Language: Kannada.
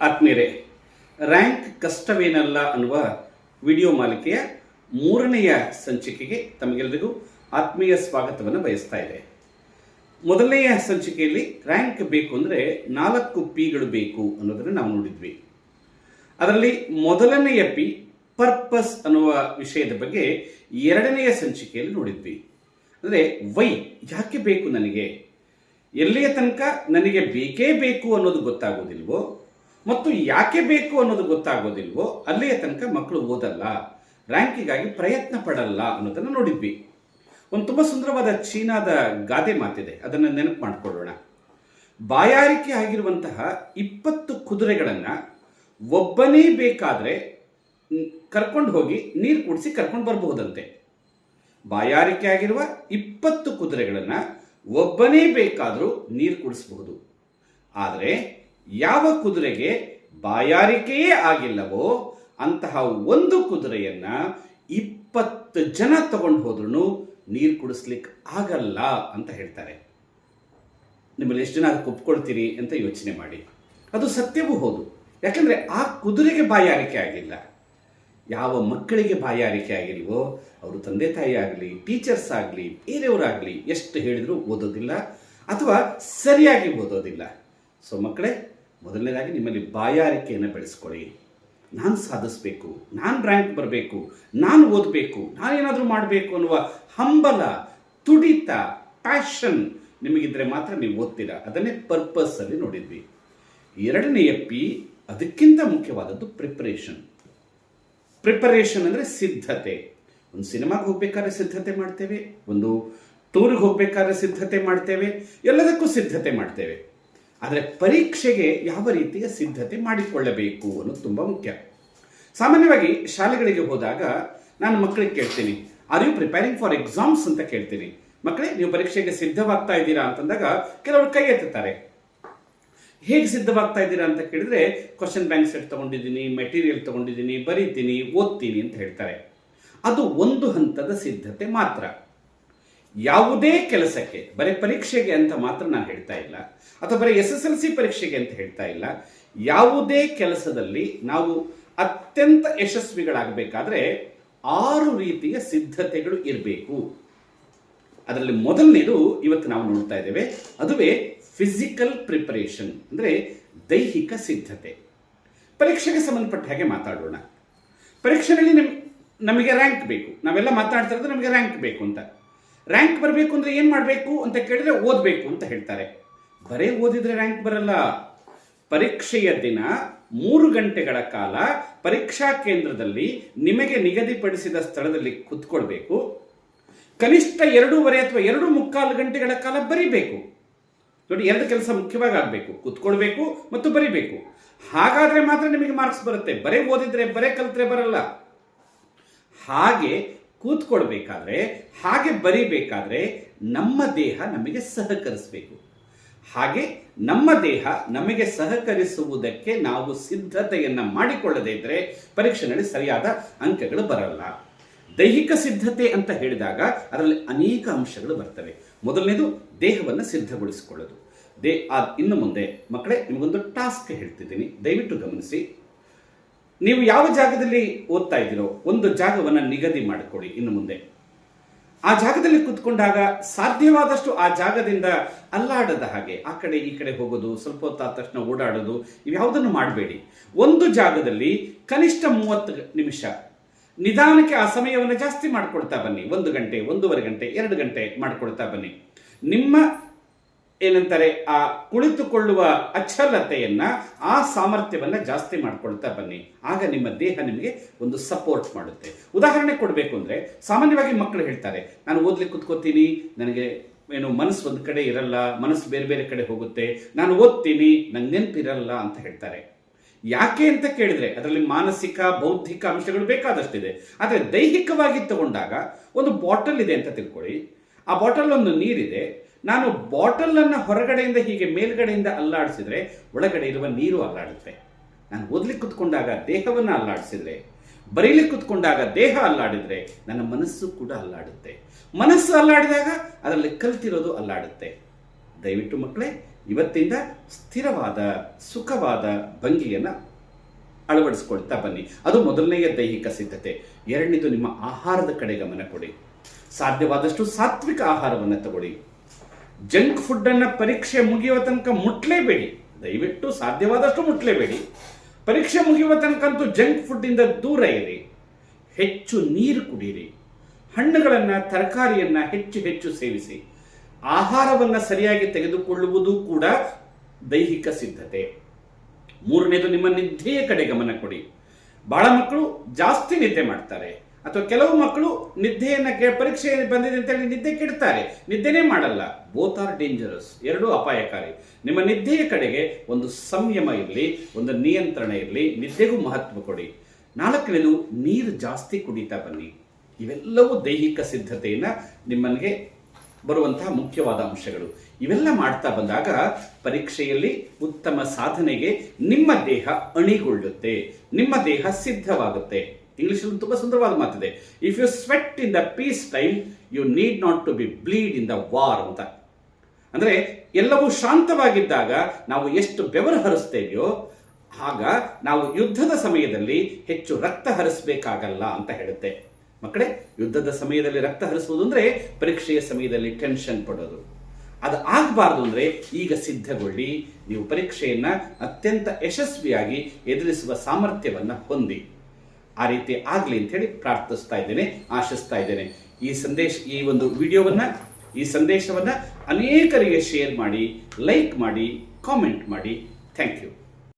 ಆತ್ಮೀಯರೇ, ರ್ಯಾಂಕ್ ಕಷ್ಟವೇನಲ್ಲ ಅನ್ನುವ ವಿಡಿಯೋ ಮಾಲಿಕೆಯ ಮೂರನೆಯ ಸಂಚಿಕೆಗೆ ತಮಗೆಲ್ಲರಿಗೂ ಆತ್ಮೀಯ ಸ್ವಾಗತವನ್ನು ಬಯಸ್ತಾ ಇದೆ. ಮೊದಲನೆಯ ಸಂಚಿಕೆಯಲ್ಲಿ ರ್ಯಾಂಕ್ ಬೇಕು ಅಂದರೆ ನಾಲ್ಕು ಪಿಗಳು ಬೇಕು ಅನ್ನೋದನ್ನು ನಾವು ನೋಡಿದ್ವಿ. ಅದರಲ್ಲಿ ಮೊದಲನೆಯ ಪಿ, ಪರ್ಪಸ್ ಅನ್ನುವ ವಿಷಯದ ಬಗ್ಗೆ ಎರಡನೆಯ ಸಂಚಿಕೆಯಲ್ಲಿ ನೋಡಿದ್ವಿ. ಅಂದರೆ, ವೈ ಯಾಕೆ ಬೇಕು ನನಗೆ? ಎಲ್ಲಿಯ ತನಕ ನನಗೆ ಬೇಕೇ ಬೇಕು ಅನ್ನೋದು ಗೊತ್ತಾಗೋದಿಲ್ವೋ? ಮತ್ತು ಯಾಕೆ ಬೇಕು ಅನ್ನೋದು ಗೊತ್ತಾಗೋದಿಲ್ವೋ ಅಲ್ಲಿಯ ತನಕ ಮಕ್ಕಳು ಓದಲ್ಲ. ರ್ಯಾಂಕಿಗಾಗಿ ಪ್ರಯತ್ನ ಪಡಲ್ಲ ಅನ್ನೋದನ್ನು ನೋಡಿದ್ವಿ. ಒಂದು ತುಂಬ ಸುಂದರವಾದ ಚೀನಾದ ಗಾದೆ ಮಾತಿದೆ. ಅದನ್ನು ನೆನಪು ಮಾಡಿಕೊಳ್ಳೋಣ. ಬಾಯಾರಿಕೆ ಆಗಿರುವಂತಹ ಇಪ್ಪತ್ತು ಕುದುರೆಗಳನ್ನು ಒಬ್ಬನೇ ಬೇಕಾದರೆ ಕರ್ಕೊಂಡು ಹೋಗಿ ನೀರು ಕುಡಿಸಿ ಕರ್ಕೊಂಡು ಬರಬಹುದಂತೆ. ಬಾಯಾರಿಕೆ ಆಗಿರುವ ಇಪ್ಪತ್ತು ಕುದುರೆಗಳನ್ನು ಒಬ್ಬನೇ ಬೇಕಾದರೂ ನೀರು ಕುಡಿಸಬಹುದು. ಆದರೆ ಯಾವ ಕುದುರೆಗೆ ಬಾಯಾರಿಕೆಯೇ ಆಗಿಲ್ಲವೋ ಅಂತಹ ಒಂದು ಕುದುರೆಯನ್ನ ಇಪ್ಪತ್ತು ಜನ ತಗೊಂಡು ಹೋದ್ರೂ ನೀರು ಕುಡಿಸ್ಲಿಕ್ಕೆ ಆಗಲ್ಲ ಅಂತ ಹೇಳ್ತಾರೆ. ನಿಮ್ಮಲ್ಲಿ ಎಷ್ಟು ಜನ ಒಪ್ಕೊಳ್ತೀರಿ ಅಂತ ಯೋಚನೆ ಮಾಡಿ. ಅದು ಸತ್ಯವೂ ಹೌದು. ಯಾಕಂದ್ರೆ ಆ ಕುದುರೆಗೆ ಬಾಯಾರಿಕೆ ಆಗಿಲ್ಲ. ಯಾವ ಮಕ್ಕಳಿಗೆ ಬಾಯಾರಿಕೆ ಆಗಿಲ್ವೋ, ಅವರು ತಂದೆ ತಾಯಿ ಆಗಲಿ, ಟೀಚರ್ಸ್ ಆಗಲಿ, ಬೇರೆಯವರಾಗಲಿ, ಎಷ್ಟು ಹೇಳಿದರೂ ಓದೋದಿಲ್ಲ ಅಥವಾ ಸರಿಯಾಗಿ ಓದೋದಿಲ್ಲ. ಸೊ ಮಕ್ಕಳೇ ಮೊದಲನೇದಾಗಿ ನಿಮ್ಮಲ್ಲಿ ಬಾಯಾರಿಕೆಯನ್ನು ಬೆಳೆಸ್ಕೊಳ್ಳಿ. ನಾನು ಸಾಧಿಸಬೇಕು, ನಾನು ರ್ಯಾಂಕ್ ಬರಬೇಕು, ನಾನು ಓದಬೇಕು ನಾನೇನಾದರೂ ಮಾಡಬೇಕು ಅನ್ನುವ ಹಂಬಲ, ತುಡಿತ ಪ್ಯಾಷನ್ ನಿಮಗಿದ್ರೆ ಮಾತ್ರ ನೀವು ಓದ್ತೀರಾ. ಅದನ್ನೇ ಪರ್ಪಸ್ ಅಲ್ಲಿ ನೋಡಿದ್ವಿ. ಎರಡನೆಯ ಪಿ ಅದಕ್ಕಿಂತ ಮುಖ್ಯವಾದದ್ದು ಪ್ರಿಪರೇಷನ್ ಪ್ರಿಪರೇಷನ್ ಅಂದರೆ ಸಿದ್ಧತೆ. ಒಂದು ಸಿನಿಮಾಗೆ ಹೋಗ್ಬೇಕಾದ್ರೆ ಸಿದ್ಧತೆ ಮಾಡ್ತೇವೆ, ಒಂದು ಟೂರಿಗೆ ಹೋಗ್ಬೇಕಾದ್ರೆ ಸಿದ್ಧತೆ ಮಾಡ್ತೇವೆ, ಎಲ್ಲದಕ್ಕೂ ಸಿದ್ಧತೆ ಮಾಡ್ತೇವೆ. ಆದರೆ ಪರೀಕ್ಷೆಗೆ ಯಾವ ರೀತಿಯ ಸಿದ್ಧತೆ ಮಾಡಿಕೊಳ್ಳಬೇಕು ಅನ್ನೋದು ತುಂಬ ಮುಖ್ಯ. ಸಾಮಾನ್ಯವಾಗಿ ಶಾಲೆಗಳಿಗೆ ಹೋದಾಗ ನಾನು ಮಕ್ಕಳಿಗೆ ಕೇಳ್ತೀನಿ are you preparing for exams ಅಂತ ಕೇಳ್ತೀನಿ. ಮಕ್ಕಳೇ, ನೀವು ಪರೀಕ್ಷೆಗೆ ಸಿದ್ಧವಾಗ್ತಾ ಇದ್ದೀರಾ? ಅಂತಂದಾಗ ಕೆಲವರು ಕೈ ಎತ್ತುತ್ತಾರೆ. ಹೇಗೆ ಸಿದ್ಧವಾಗ್ತಾ ಇದ್ದೀರಾ? ಅಂತ ಕೇಳಿದ್ರೆ ಕ್ವಶನ್ ಬ್ಯಾಂಕ್ ಸೆಟ್ ತಗೊಂಡಿದ್ದೀನಿ ಮೆಟೀರಿಯಲ್ ತಗೊಂಡಿದ್ದೀನಿ, ಬರೀತೀನಿ, ಓದ್ತೀನಿ ಅಂತ ಹೇಳ್ತಾರೆ. ಅದು ಒಂದು ಹಂತದ ಸಿದ್ಧತೆ ಮಾತ್ರ. ಯಾವುದೇ ಕೆಲಸಕ್ಕೆ, ಬರೀ ಪರೀಕ್ಷೆಗೆ ಅಂತ ಮಾತ್ರ ನಾನು ಹೇಳ್ತಾ ಇಲ್ಲ. ಅಥವಾ ಬರೀ ಎಸ್ ಎಸ್ ಎಲ್ ಸಿ ಪರೀಕ್ಷೆಗೆ ಅಂತ ಹೇಳ್ತಾ ಇಲ್ಲ. ಯಾವುದೇ ಕೆಲಸದಲ್ಲಿ ನಾವು ಅತ್ಯಂತ ಯಶಸ್ವಿಗಳಾಗಬೇಕಾದ್ರೆ ಆರು ರೀತಿಯ ಸಿದ್ಧತೆಗಳು ಇರಬೇಕು. ಅದರಲ್ಲಿ ಮೊದಲನೇದು ಇವತ್ತು ನಾವು ನೋಡ್ತಾ ಇದ್ದೇವೆ. ಅದುವೇ ಫಿಸಿಕಲ್ ಪ್ರಿಪರೇಷನ್ ಅಂದರೆ ದೈಹಿಕ ಸಿದ್ಧತೆ. ಪರೀಕ್ಷೆಗೆ ಸಂಬಂಧಪಟ್ಟ ಹಾಗೆ ಮಾತಾಡೋಣ. ಪರೀಕ್ಷೆಯಲ್ಲಿ ನಿಮ್, ನಮಗೆ ರ್ಯಾಂಕ್ ಬೇಕು. ನಾವೆಲ್ಲ ಮಾತಾಡ್ತಾ ಇರೋದು ನಮಗೆ ರ್ಯಾಂಕ್ ಬೇಕು ಅಂತ. ರ್ಯಾಂಕ್ ಬರಬೇಕು ಅಂದ್ರೆ ಏನು ಮಾಡಬೇಕು ಅಂತ ಕೇಳಿದ್ರೆ ಓದಬೇಕು ಅಂತ ಹೇಳ್ತಾರೆ. ಬರೇ ಓದಿದ್ರೆ ರ್ಯಾಂಕ್ ಬರಲ್ಲ. ಪರೀಕ್ಷೆಯ ದಿನ ಮೂರು ಗಂಟೆಗಳ ಕಾಲ ಪರೀಕ್ಷಾ ಕೇಂದ್ರದಲ್ಲಿ ನಿಮಗೆ ನಿಗದಿಪಡಿಸಿದ ಸ್ಥಳದಲ್ಲಿ ಕುತ್ಕೊಳ್ಬೇಕು. ಕನಿಷ್ಠ ಎರಡೂವರೆ ಅಥವಾ ಎರಡು ಮುಕ್ಕಾಲು ಗಂಟೆಗಳ ಕಾಲ ಬರಿಬೇಕು. ನೋಡಿ, ಎರಡು ಕೆಲಸ ಮುಖ್ಯವಾಗಿ ಆಗಬೇಕು. ಕುತ್ಕೊಳ್ಬೇಕು ಮತ್ತು ಬರಿಬೇಕು. ಹಾಗಾದ್ರೆ ಮಾತ್ರ ನಿಮಗೆ ಮಾರ್ಕ್ಸ್ ಬರುತ್ತೆ. ಬರೇ ಓದಿದ್ರೆ, ಬರೇ ಕಲಿತ್ರೆ ಬರಲ್ಲ. ಹಾಗೆ ಕೂತ್ಕೊಳ್ಬೇಕಾದ್ರೆ, ಹಾಗೆ ಬರಿಬೇಕಾದ್ರೆ ನಮ್ಮ ದೇಹ ನಮಗೆ ಸಹಕರಿಸಬೇಕು. ಹಾಗೆ ನಮ್ಮ ದೇಹ ನಮಗೆ ಸಹಕರಿಸುವುದಕ್ಕೆ ನಾವು ಸಿದ್ಧತೆಯನ್ನು ಮಾಡಿಕೊಳ್ಳದೇ ಇದ್ರೆ ಪರೀಕ್ಷೆನಲ್ಲಿ ಸರಿಯಾದ ಅಂಕಗಳು ಬರಲ್ಲ. ದೈಹಿಕ ಸಿದ್ಧತೆ ಅಂತ ಹೇಳಿದಾಗ ಅದರಲ್ಲಿ ಅನೇಕ ಅಂಶಗಳು ಬರ್ತವೆ. ಮೊದಲನೇದು, ದೇಹವನ್ನು ಸಿದ್ಧಗೊಳಿಸಿಕೊಳ್ಳೋದು. ದೇ ಇನ್ನು ಮುಂದೆ, ಮಕ್ಕಳೇ, ನಿಮಗೊಂದು ಟಾಸ್ಕ್ ಹೇಳ್ತಿದ್ದೀನಿ. ದಯವಿಟ್ಟು ಗಮನಿಸಿ. ನೀವು ಯಾವ ಜಾಗದಲ್ಲಿ ಓದ್ತಾ ಇದ್ದೀರೋ ಒಂದು ಜಾಗವನ್ನು ನಿಗದಿ ಮಾಡಿಕೊಳ್ಳಿ ಇನ್ನು ಮುಂದೆ. ಆ ಜಾಗದಲ್ಲಿ ಕೂತ್ಕೊಂಡಾಗ ಸಾಧ್ಯವಾದಷ್ಟು ಆ ಜಾಗದಿಂದ ಅಲ್ಲಾಡದ ಹಾಗೆ ಆ ಕಡೆ ಈ ಕಡೆ ಹೋಗೋದು, ಸ್ವಲ್ಪ ಹೊತ್ತಾದ ತಕ್ಷಣ ಓಡಾಡೋದು, ಇವ್ಯಾವುದನ್ನು ಮಾಡಬೇಡಿ. ಒಂದು ಜಾಗದಲ್ಲಿ ಕನಿಷ್ಠ ಮೂವತ್ತು ನಿಮಿಷ ನಿಧಾನಕ್ಕೆ ಆ ಸಮಯವನ್ನು ಜಾಸ್ತಿ ಮಾಡ್ಕೊಳ್ತಾ ಬನ್ನಿ. ಒಂದು ಗಂಟೆ, ಒಂದೂವರೆ ಗಂಟೆ, ಎರಡು ಗಂಟೆ ಮಾಡ್ಕೊಳ್ತಾ ಬನ್ನಿ. ನಿಮ್ಮ ಏನಂತಾರೆ? ಆ ಕುಳಿತುಕೊಳ್ಳುವ ಅಚಲತೆಯನ್ನ, ಆ ಸಾಮರ್ಥ್ಯವನ್ನ ಜಾಸ್ತಿ ಮಾಡ್ಕೊಳ್ತಾ ಬನ್ನಿ. ಆಗ ನಿಮ್ಮ ದೇಹ ನಿಮಗೆ ಒಂದು ಸಪೋರ್ಟ್ ಮಾಡುತ್ತೆ. ಉದಾಹರಣೆ ಕೊಡಬೇಕು ಅಂದ್ರೆ, ಸಾಮಾನ್ಯವಾಗಿ ಮಕ್ಕಳು ಹೇಳ್ತಾರೆ, ನಾನು ಓದ್ಲಿಕ್ಕೆ ಕುತ್ಕೋತೀನಿ, ನನಗೆ ಏನು ಮನಸ್ಸು ಒಂದು ಕಡೆ ಇರಲ್ಲ, ಮನಸ್ಸು ಬೇರೆ ಬೇರೆ ಕಡೆ ಹೋಗುತ್ತೆ, ನಾನು ಓದ್ತೀನಿ, ನಂಗೆ ನೆನಪಿರಲ್ಲ ಅಂತ ಹೇಳ್ತಾರೆ. ಯಾಕೆ ಅಂತ ಕೇಳಿದ್ರೆ, ಅದರಲ್ಲಿ ಮಾನಸಿಕ, ಬೌದ್ಧಿಕ ಅಂಶಗಳು ಬೇಕಾದಷ್ಟಿದೆ. ಆದರೆ ದೈಹಿಕವಾಗಿ ತಗೊಂಡಾಗ ಒಂದು ಬಾಟಲ್ ಇದೆ ಅಂತ ತಿಳ್ಕೊಳ್ಳಿ. ಆ ಬಾಟಲ್ ಒಂದು ನೀರಿದೆ. ನಾನು ಬಾಟಲ್ ಅನ್ನ ಹೊರಗಡೆಯಿಂದ ಹೀಗೆ ಮೇಲ್ಗಡೆಯಿಂದ ಅಲ್ಲಾಡಿಸಿದ್ರೆ, ಒಳಗಡೆ ಇರುವ ನೀರು ಅಲ್ಲಾಡುತ್ತೆ. ನಾನು ಓದ್ಲಿಕ್ಕೆ ಕುತ್ಕೊಂಡಾಗ ದೇಹವನ್ನು ಅಲ್ಲಾಡಿಸಿದ್ರೆ ಬರೀಲಿಕ್ಕೆ ಕುತ್ಕೊಂಡಾಗ ದೇಹ ಅಲ್ಲಾಡಿದ್ರೆ ನನ್ನ ಮನಸ್ಸು ಕೂಡ ಅಲ್ಲಾಡುತ್ತೆ. ಮನಸ್ಸು ಅಲ್ಲಾಡಿದಾಗ ಅದರಲ್ಲಿ ಕಲ್ತಿರೋದು ಅಲ್ಲಾಡುತ್ತೆ. ದಯವಿಟ್ಟು ಮಕ್ಕಳೇ, ಇವತ್ತಿಂದ ಸ್ಥಿರವಾದ, ಸುಖವಾದ ಭಂಗಿಯನ್ನು ಅಳವಡಿಸ್ಕೊಳ್ತಾ ಬನ್ನಿ. ಅದು ಮೊದಲನೆಯ ದೈಹಿಕ ಸಿದ್ಧತೆ. ಎರಡನೇದು ನಿಮ್ಮ ಆಹಾರದ ಕಡೆ ಗಮನ ಕೊಡಿ. ಸಾಧ್ಯವಾದಷ್ಟು ಸಾತ್ವಿಕ ಆಹಾರವನ್ನು ತಗೊಳ್ಳಿ. ಜಂಕ್ ಫುಡ್ಡನ್ನು ಪರೀಕ್ಷೆ ಮುಗಿಯುವ ತನಕ ಮುಟ್ಲೇಬೇಡಿ. ದಯವಿಟ್ಟು ಸಾಧ್ಯವಾದಷ್ಟು ಮುಟ್ಲೇಬೇಡಿ. ಪರೀಕ್ಷೆ ಮುಗಿಯುವ ತನಕಂತೂ ಜಂಕ್ ಫುಡ್ಡಿಂದ ದೂರ ಇರಿ. ಹೆಚ್ಚು ನೀರು ಕುಡಿಯಿರಿ ಹಣ್ಣುಗಳನ್ನು, ತರಕಾರಿಯನ್ನು ಹೆಚ್ಚು ಹೆಚ್ಚು ಸೇವಿಸಿ. ಆಹಾರವನ್ನು ಸರಿಯಾಗಿ ತೆಗೆದುಕೊಳ್ಳುವುದು ಕೂಡ ದೈಹಿಕ ಸಿದ್ಧತೆ. ಮೂರನೇದು ನಿಮ್ಮ ನಿದ್ದೆಯ ಕಡೆ ಗಮನ ಕೊಡಿ. ಬಹಳ ಮಕ್ಕಳು ಜಾಸ್ತಿ ನಿದ್ದೆ ಮಾಡ್ತಾರೆ. ಅಥವಾ ಕೆಲವು ಮಕ್ಕಳು ನಿದ್ದೆಯನ್ನು ಕೆ- ಪರೀಕ್ಷೆ ಬಂದಿದೆ ಅಂತೇಳಿ ನಿದ್ದೆ ಕೆಡ್ತಾರೆ. ನಿದ್ದೆನೇ ಮಾಡಲ್ಲ. ಬೋತ್ ಆರ್ ಡೇಂಜರಸ್ ಎರಡೂ ಅಪಾಯಕಾರಿ. ನಿಮ್ಮ ನಿದ್ದೆಯ ಕಡೆಗೆ ಒಂದು ಸಂಯಮ ಇರಲಿ, ಒಂದು ನಿಯಂತ್ರಣ ಇರಲಿ, ನಿದ್ದೆಗೂ ಮಹತ್ವ ಕೊಡಿ. ನಾಲ್ಕನೇದು, ನೀರು ಜಾಸ್ತಿ ಕುಡಿತಾ ಬನ್ನಿ. ಇವೆಲ್ಲವೂ ದೈಹಿಕ ಸಿದ್ಧತೆಯನ್ನು ನಿಮ್ಮನಿಗೆ ಬರುವಂತಹ ಮುಖ್ಯವಾದ ಅಂಶಗಳು. ಇವೆಲ್ಲ ಮಾಡ್ತಾ ಬಂದಾಗ ಪರೀಕ್ಷೆಯಲ್ಲಿ ಉತ್ತಮ ಸಾಧನೆಗೆ ನಿಮ್ಮ ದೇಹ ಅಣಿಗೊಳ್ಳುತ್ತೆ. ನಿಮ್ಮ ದೇಹ ಸಿದ್ಧವಾಗುತ್ತೆ. ಇಂಗ್ಲಿಷಲ್ಲಿ ತುಂಬಾ ಸುಂದರವಾದ ಮಾತಿದೆ. If you sweat in the peace time you need not to be bleed in the war ಅಂತ. ಅಂದ್ರೆ ಎಲ್ಲವೂ ಶಾಂತವಾಗಿದ್ದಾಗ ನಾವು ಎಷ್ಟು ಬೆವರು ಹರಿಸ್ತೇವೆಯೋ, ಆಗ ನಾವು ಯುದ್ಧದ ಸಮಯದಲ್ಲಿ ಹೆಚ್ಚು ರಕ್ತ ಹರಿಸಬೇಕಾಗಲ್ಲ ಅಂತ ಹೇಳುತ್ತೆ. ಮಕ್ಕಳೇ, ಯುದ್ಧದ ಸಮಯದಲ್ಲಿ ರಕ್ತ ಹರಿಸುವುದು ಅಂದ್ರೆ ಪರೀಕ್ಷೆಯ ಸಮಯದಲ್ಲಿ ಟೆನ್ಷನ್ ಪಡೋದು. ಅದು ಆಗಬಾರ್ದು ಅಂದ್ರೆ ಈಗ ಸಿದ್ಧಗೊಳ್ಳಿ, ನೀವು ಪರೀಕ್ಷೆಯನ್ನು ಅತ್ಯಂತ ಯಶಸ್ವಿಯಾಗಿ ಎದುರಿಸುವ ಸಾಮರ್ಥ್ಯವನ್ನು ಹೊಂದಿ. ಆ ರೀತಿ ಆಗಲಿ ಅಂತ ಹೇಳಿ ಪ್ರಾರ್ಥಿಸ್ತಾ ಇದ್ದೇನೆ, ಆಶಿಸ್ತಾ ಇದ್ದೇನೆ. ಈ ಸಂದೇಶ, ಈ ಒಂದು ವಿಡಿಯೋವನ್ನು, ಈ ಸಂದೇಶವನ್ನು ಅನೇಕರಿಗೆ ಶೇರ್ ಮಾಡಿ, ಲೈಕ್ ಮಾಡಿ, ಕಾಮೆಂಟ್ ಮಾಡಿ. Thank you.